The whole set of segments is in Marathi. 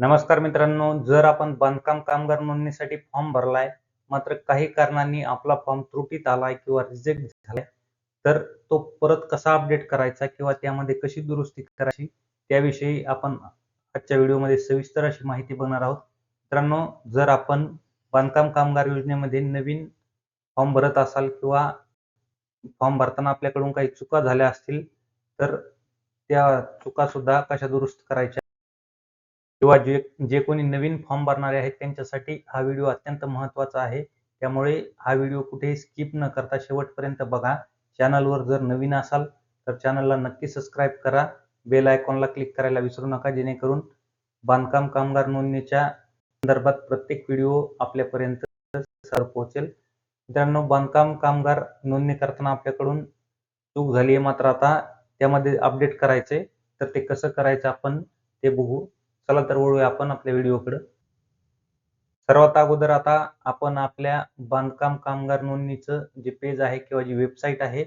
नमस्कार मित्रांनो जर आपण बांधकाम कामगार नोंदणीसाठी फॉर्म भरलाय मात्र काही कारणांनी आपला फॉर्म त्रुटीत आलाय किंवा रिजेक्ट झालाय तर तो परत कसा अपडेट करायचा किंवा त्यामध्ये कशी दुरुस्ती करायची त्याविषयी आपण आजच्या व्हिडिओमध्ये सविस्तर अशी माहिती बघणार आहोत. मित्रांनो जर आपण बांधकाम कामगार योजनेमध्ये नवीन फॉर्म भरत असाल किंवा फॉर्म भरताना आपल्याकडून काही चुका झाल्या असतील तर त्या चुका सुद्धा कशा दुरुस्त करायच्या किंवा जे जे कोणी नवीन फॉर्म भरणारे आहेत त्यांच्यासाठी हा व्हिडिओ अत्यंत महत्त्वाचा आहे. त्यामुळे हा व्हिडिओ कुठेही स्किप न करता शेवटपर्यंत बघा. चॅनलवर जर नवीन असाल तर चॅनलला नक्की सबस्क्राईब करा. बेल आयकॉनला क्लिक करायला विसरू नका जेणेकरून बांधकाम कामगार नोंदणीच्या संदर्भात प्रत्येक व्हिडिओ आपल्यापर्यंत सर पोहोचेल. मित्रांनो बांधकाम कामगार नोंदणी करताना आपल्याकडून चूक झाली आहे मात्र आता त्यामध्ये अपडेट करायचे तर ते कसं करायचं आपण ते बघू. चला तर वळूया आपण आपल्या व्हिडिओकडे. सर्वात अगोदर आता आपण आपल्या बांधकाम कामगार नोंदणीचं जे पेज आहे किंवा जी वेबसाईट आहे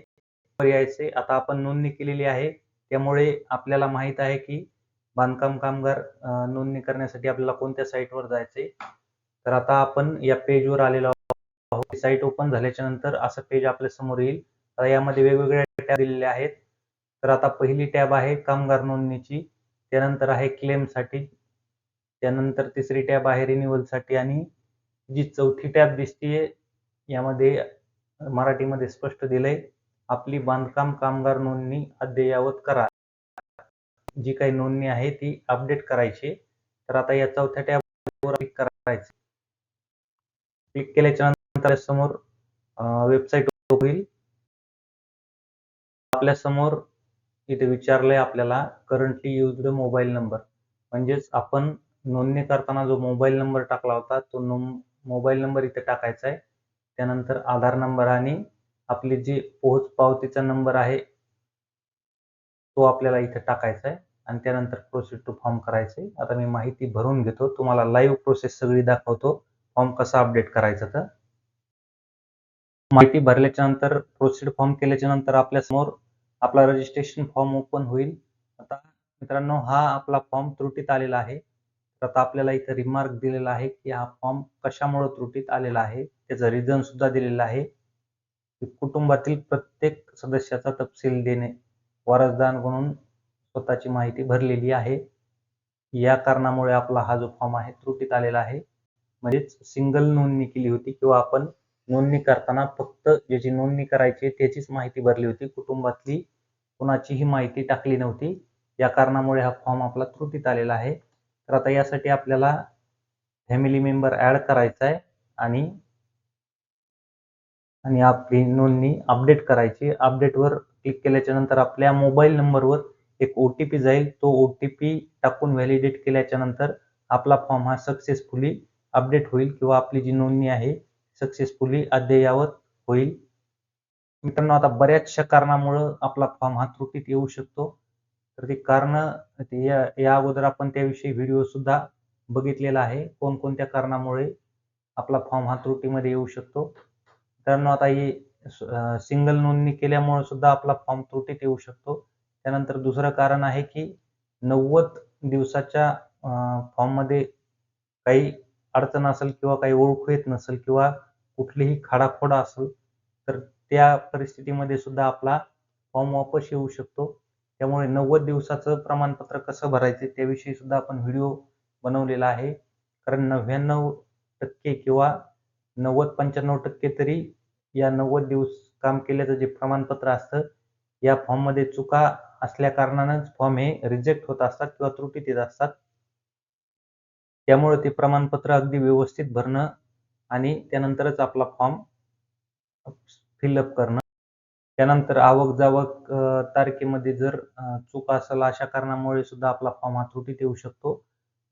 यायचे आता आपण नोंदणी केलेली आहे. त्यामुळे आपल्याला माहीत आहे की बांधकाम कामगार नोंदणी करण्यासाठी आपल्याला कोणत्या साईटवर जायचे तर आता आपण या पेजवर आलेलो आहोत. साईट ओपन झाल्याच्यानंतर असं पेज आपल्यासमोर येईल. यामध्ये वेगवेगळ्या टॅब दिलेल्या आहेत. तर आता पहिली टॅब आहे कामगार नोंदणीची. त्यानंतर आहे क्लेमसाठी त्यानंतर तिसरी टॅब आहे रिन्युअलसाठी आणि जी चौथी टॅब दिसतीये यामध्ये मराठीमध्ये स्पष्ट दिलंय आपली बांधकाम कामगार नोंदणी अद्ययावत करा. जी काही नोंदणी आहे ती अपडेट करायची तर आता या चौथ्या टॅबवर क्लिक करायचे. क्लिक केल्याच्यानंतर समोर वेबसाईट होईल. आपल्यासमोर इथे विचारलंय आपल्याला करंटली युज्ड मोबाईल नंबर म्हणजेच आपण नोंदणी करताना जो मोबाईल नंबर टाकला होता तो नो मोबाईल नंबर इथे टाकायचा आहे. त्यानंतर आधार नंबर आणि आपली जी पोहोच पावतीचा नंबर आहे तो आपल्याला इथे टाकायचा आहे. आणि त्यानंतर प्रोसेस टू फॉर्म करायचे. आता मी माहिती भरून घेतो. तुम्हाला लाईव्ह प्रोसेस सगळी दाखवतो. फॉर्म कसा अपडेट करायचा तर. माहिती भरल्याच्या नंतर प्रोसीड फॉर्म केल्याच्यानंतर आपल्यासमोर आपला रजिस्ट्रेशन फॉर्म ओपन होईल. आता मित्रांनो हा आपला फॉर्म त्रुटीत आलेला आहे. तर आता आपल्याला इथं रिमार्क दिलेला आहे की हा फॉर्म कशामुळे त्रुटीत आलेला आहे त्याचं रिझन सुद्धा दिलेलं आहे. की कुटुंबातील प्रत्येक सदस्याचा तपशील देणे वारसदार म्हणून स्वतःची माहिती भरलेली आहे. या कारणामुळे आपला हा जो फॉर्म आहे त्रुटीत आलेला आहे. म्हणजेच सिंगल नोंदणी केली होती किंवा आपण नोंदणी करताना फक्त ज्याची नोंदणी करायची त्याचीच माहिती भरली होती. कुटुंबातली कुणाचीही माहिती टाकली नव्हती. या कारणामुळे हा फॉर्म आपला त्रुटीत आलेला आहे. तर आता यासाठी आपल्याला फॅमिली मेंबर ऍड करायचा आहे आणि आणि आपली नोंदणी अपडेट करायची. अपडेटवर क्लिक केल्याच्यानंतर आपल्या मोबाईल नंबरवर एक ओ टी पी जाईल. तो ओ टी पी टाकून व्हॅलिडेट केल्याच्यानंतर आपला फॉर्म हा सक्सेसफुली अपडेट होईल किंवा आपली जी नोंदणी आहे सक्सेसफुली अद्ययावत होईल. मित्रांनो आता बऱ्याचशा कारणामुळं आपला फॉर्म हा त्रुटीत येऊ शकतो. तर ते कारण या या अगोदर आपण त्याविषयी व्हिडिओ सुद्धा बघितलेला आहे. कोणकोणत्या कारणामुळे आपला फॉर्म हा त्रुटीमध्ये येऊ शकतो. मित्रांनो आता ही सिंगल नोंदणी केल्यामुळे सुद्धा आपला फॉर्म त्रुटीत येऊ शकतो. त्यानंतर दुसरं कारण आहे की नव्वद दिवसाच्या फॉर्ममध्ये काही अडचण असेल किंवा काही ओळख येत नसेल किंवा कुठलीही खाडाखोडा असेल तर त्या परिस्थितीमध्ये सुद्धा आपला फॉर्म वापस येऊ शकतो. त्यामुळे नव्वद दिवसाचं प्रमाणपत्र कसं भरायचे त्याविषयी सुद्धा आपण व्हिडिओ बनवलेला आहे. कारण नव्याण्णव टक्के किंवा नव्वद पंच्याण्णव टक्के तरी या नव्वद दिवस काम केल्याचं जे प्रमाणपत्र असतं या फॉर्ममध्ये चुका असल्या कारणानंच फॉर्म हे रिजेक्ट होत असतात किंवा त्रुटीत येत असतात. त्यामुळे ते प्रमाणपत्र अगदी व्यवस्थित भरणं आणि त्यानंतरच आपला फॉर्म फिलअप करणं. त्यानंतर आवक जावक तारखेमध्ये जर चूक असेल अशा कारणामुळे सुद्धा आपला फॉर्म हा त्रुटीत येऊ शकतो.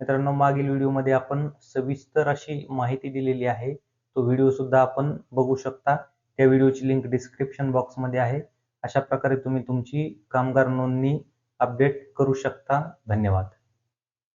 मित्रांनो मागील व्हिडिओमध्ये आपण सविस्तर अशी माहिती दिलेली आहे. तो व्हिडिओ सुद्धा आपण बघू शकता. त्या व्हिडिओची लिंक डिस्क्रिप्शन बॉक्समध्ये आहे. अशा प्रकारे तुम्ही तुमची कामगार नोंदणी अपडेट करू शकता. धन्यवाद.